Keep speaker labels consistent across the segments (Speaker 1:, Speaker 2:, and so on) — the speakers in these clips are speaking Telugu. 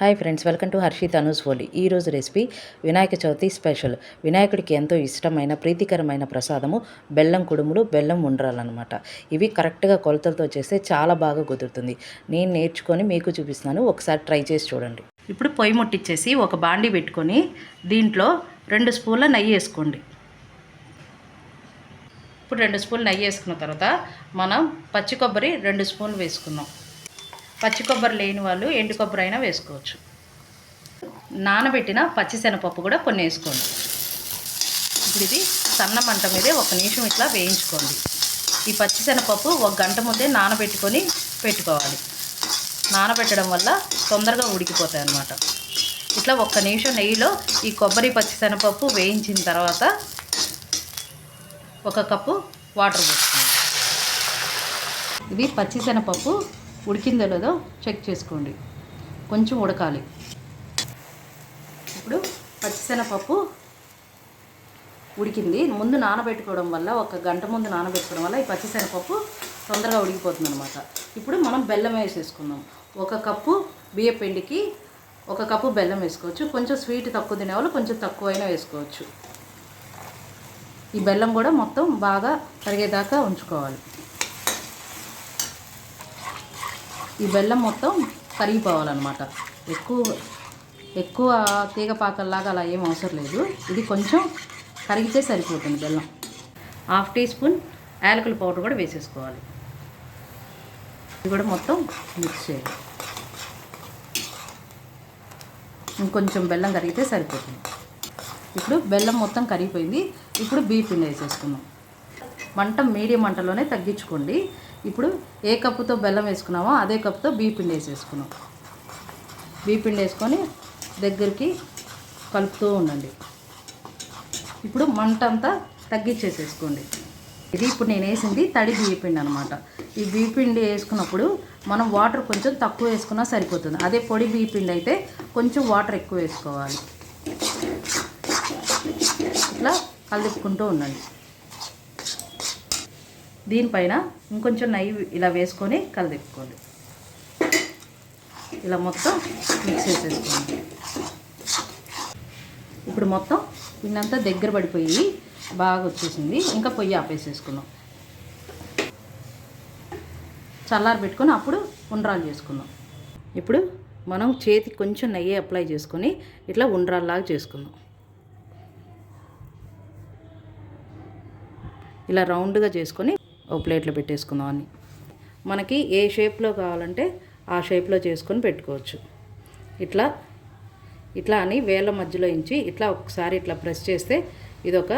Speaker 1: Hi friends welcome to Harshith Anu's హోలీ. ఈరోజు రెసిపీ వినాయక చవితి స్పెషల్. వినాయకుడికి ఎంతో ఇష్టమైన ప్రీతికరమైన ప్రసాదము బెల్లం కుడుములు బెల్లం ఉండ్రాలన్నమాట. ఇవి కరెక్ట్గా కొలతలతో చేస్తే చాలా బాగా కుదురుతుంది. నేను నేర్చుకొని మీకు చూపిస్తున్నాను. ఒకసారి ట్రై చేసి చూడండి. ఇప్పుడు పొయ్యి ముట్టించేసి ఒక బాండి పెట్టుకొని దీంట్లో రెండు స్పూన్ల నెయ్యి వేసుకోండి. ఇప్పుడు రెండు స్పూన్లు నెయ్యి వేసుకున్న తర్వాత మనం పచ్చి కొబ్బరి రెండు స్పూన్లు వేసుకుందాం. పచ్చి కొబ్బరి లేని వాళ్ళు ఎండు కొబ్బరి అయినా వేసుకోవచ్చు. నానబెట్టిన పచ్చిశనపప్పు కూడా కొన్ని వేసుకోండి. ఇప్పుడు ఇది సన్న మంట మీదే ఒక నిమిషం ఇట్లా వేయించుకోండి. ఈ పచ్చిశనగపప్పు ఒక గంట ముందే నానబెట్టుకొని పెట్టుకోవాలి. నానబెట్టడం వల్ల తొందరగా ఉడికిపోతాయి అన్నమాట. ఇట్లా ఒక్క నిమిషం నెయ్యిలో ఈ కొబ్బరి పచ్చిశనపప్పు వేయించిన తర్వాత ఒక కప్పు వాటర్ పోసుకోండి. ఇది పచ్చిశనపప్పు ఉడికిందో లేదో చెక్ చేసుకోండి. కొంచెం ఉడకాలి. ఇప్పుడు పచ్చిశనగపప్పు ఉడికింది. ముందు నానబెట్టుకోవడం వల్ల ఒక గంట ముందు నానబెట్టుకోవడం వల్ల ఈ పచ్చిశనగపప్పు తొందరగా ఉడికిపోతుంది అనమాట ఇప్పుడు మనం బెల్లం వేసేసుకుందాం. ఒక కప్పు బియ్య పిండికి ఒక కప్పు బెల్లం వేసుకోవచ్చు. కొంచెం స్వీట్ తక్కువ తినేవాళ్ళు కొంచెం తక్కువైనా వేసుకోవచ్చు. ఈ బెల్లం కూడా మొత్తం బాగా కరిగేదాకా ఉంచుకోవాలి. ఈ బెల్లం మొత్తం కరిగిపోవాలన్నమాట. ఎక్కువ ఎక్కువ తీగ పాకల్లాగా అలా ఏం అవసరం లేదు. ఇది కొంచెం కరిగితే సరిపోతుంది బెల్లం. హాఫ్ టీ స్పూన్ యాలకుల పౌడర్ కూడా వేసేసుకోవాలి. ఇది కూడా మొత్తం మిక్స్ చేయాలి. ఇంకొంచెం బెల్లం కరిగితే సరిపోతుంది. ఇప్పుడు బెల్లం మొత్తం కరిగిపోయింది. ఇప్పుడు బీ వేసేసుకున్నాం వేసేసుకుందాం. మంట మీడియం మంటలోనే తగ్గించుకోండి. ఇప్పుడు ఏ కప్పుతో బెల్లం వేసుకున్నామో అదే కప్పుతో బీపిండి వేసేసుకున్నాం. బీపిండి వేసుకొని దగ్గరికి కలుపుతూ ఉండండి. ఇప్పుడు మంట అంతా తగ్గించేసేసుకోండి. ఇది ఇప్పుడు నేను వేసింది తడి బియ్యపిండి అనమాట ఈ బియ్యపిండి వేసుకున్నప్పుడు మనం వాటర్ కొంచెం తక్కువ వేసుకున్నా సరిపోతుంది. అదే పొడి బియ్యపిండి అయితే కొంచెం వాటర్ ఎక్కువ వేసుకోవాలి. ఇట్లా కలుపుకుంటూ ఉండండి. దీనిపైన ఇంకొంచెం నెయ్యి ఇలా వేసుకొని కలదిప్పుకోండి ఇలా మొత్తం మిక్స్ చేసేసుకోండి. ఇప్పుడు మొత్తం పిండంతా దగ్గర పడిపోయి బాగా వచ్చేసింది. ఇంకా పొయ్యి ఆపేసేసుకుందాం. చల్లారి పెట్టుకొని అప్పుడు ఉండ్రాలు చేసుకుందాం. ఇప్పుడు మనం చేతికి కొంచెం నెయ్యి అప్లై చేసుకొని ఇట్లా ఉండ్రాల్లాగా చేసుకుందాం. ఇలా రౌండ్గా చేసుకొని ప్లేట్లో పెట్టేసుకుందాం అని. మనకి ఏ షేప్లో కావాలంటే ఆ షేప్లో చేసుకొని పెట్టుకోవచ్చు. ఇట్లా ఇట్లా అని వేళ్ళ మధ్యలో ఇంచి ఇట్లా ఒకసారి ఇట్లా ప్రెస్ చేస్తే ఇదొక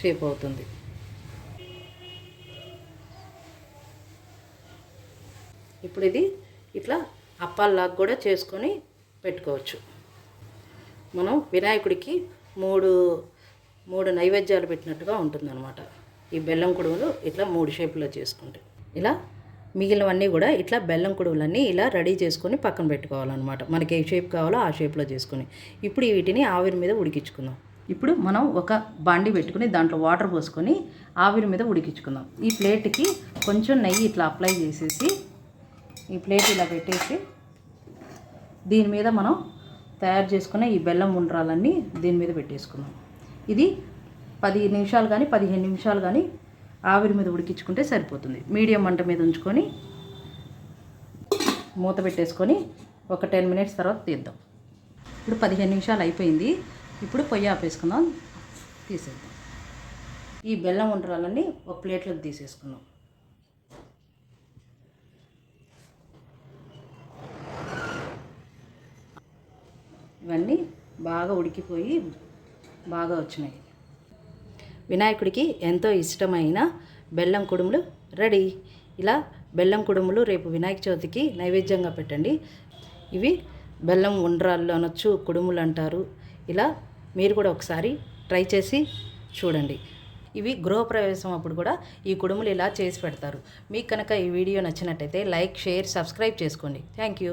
Speaker 1: షేప్ అవుతుంది. ఇప్పుడు ఇది ఇట్లా అప్పాల్లాగా కూడా చేసుకొని పెట్టుకోవచ్చు. మనం వినాయకుడికి మూడు మూడు నైవేద్యాలు పెట్టినట్టుగా ఉంటుందన్నమాట. ఈ బెల్లం కుడుములు ఇట్లా మూడు షేపులో చేసుకుంటే. ఇలా మిగిలినవన్నీ కూడా ఇట్లా బెల్లం కుడుములన్నీ ఇలా రెడీ చేసుకొని పక్కన పెట్టుకోవాలన్నమాట. మనకి ఏ షేప్ కావాలో ఆ షేప్లో చేసుకొని. ఇప్పుడు వీటిని ఆవిరి మీద ఉడికించుకుందాం. ఇప్పుడు మనం ఒక బాండి పెట్టుకుని దాంట్లో వాటర్ పోసుకొని ఆవిరి మీద ఉడికించుకుందాం. ఈ ప్లేట్కి కొంచెం నెయ్యి ఇట్లా అప్లై చేసేసి ఈ ప్లేట్ ఇలా పెట్టేసి దీని మీద మనం తయారు చేసుకున్న ఈ బెల్లం ఉండ్రాలన్నీ దీని మీద పెట్టేసుకుందాం. ఇది పది నిమిషాలు కానీ పదిహేను నిమిషాలు కానీ ఆవిరి మీద ఉడికించుకుంటే సరిపోతుంది. మీడియం మంట మీద ఉంచుకొని మూత పెట్టేసుకొని ఒక టెన్ మినిట్స్ తర్వాత తీద్దాం. ఇప్పుడు పదిహేను నిమిషాలు అయిపోయింది. ఇప్పుడు పొయ్యి ఆపేసుకుందాం. తీసేద్దాం. ఈ బెల్లం ఉండ్రాలన్నీ ఒక ప్లేట్లోకి తీసేసుకుందాం. ఇవన్నీ బాగా ఉడికిపోయి బాగా వచ్చినాయి. వినాయకుడికి ఎంతో ఇష్టమైన బెల్లం కుడుములు రెడీ. ఇలా బెల్లం కుడుములు రేపు వినాయక చవితికి నైవేద్యంగా పెట్టండి. ఇవి బెల్లం ఉండ్రాళ్ళు అనొచ్చు కుడుములు అంటారు. ఇలా మీరు కూడా ఒకసారి ట్రై చేసి చూడండి. ఇవి గృహప్రవేశం అప్పుడు కూడా ఈ కుడుములు ఇలా చేసి పెడతారు. మీకు కనుక ఈ వీడియో నచ్చినట్టయితే లైక్ షేర్ సబ్స్క్రైబ్ చేసుకోండి. Thank you.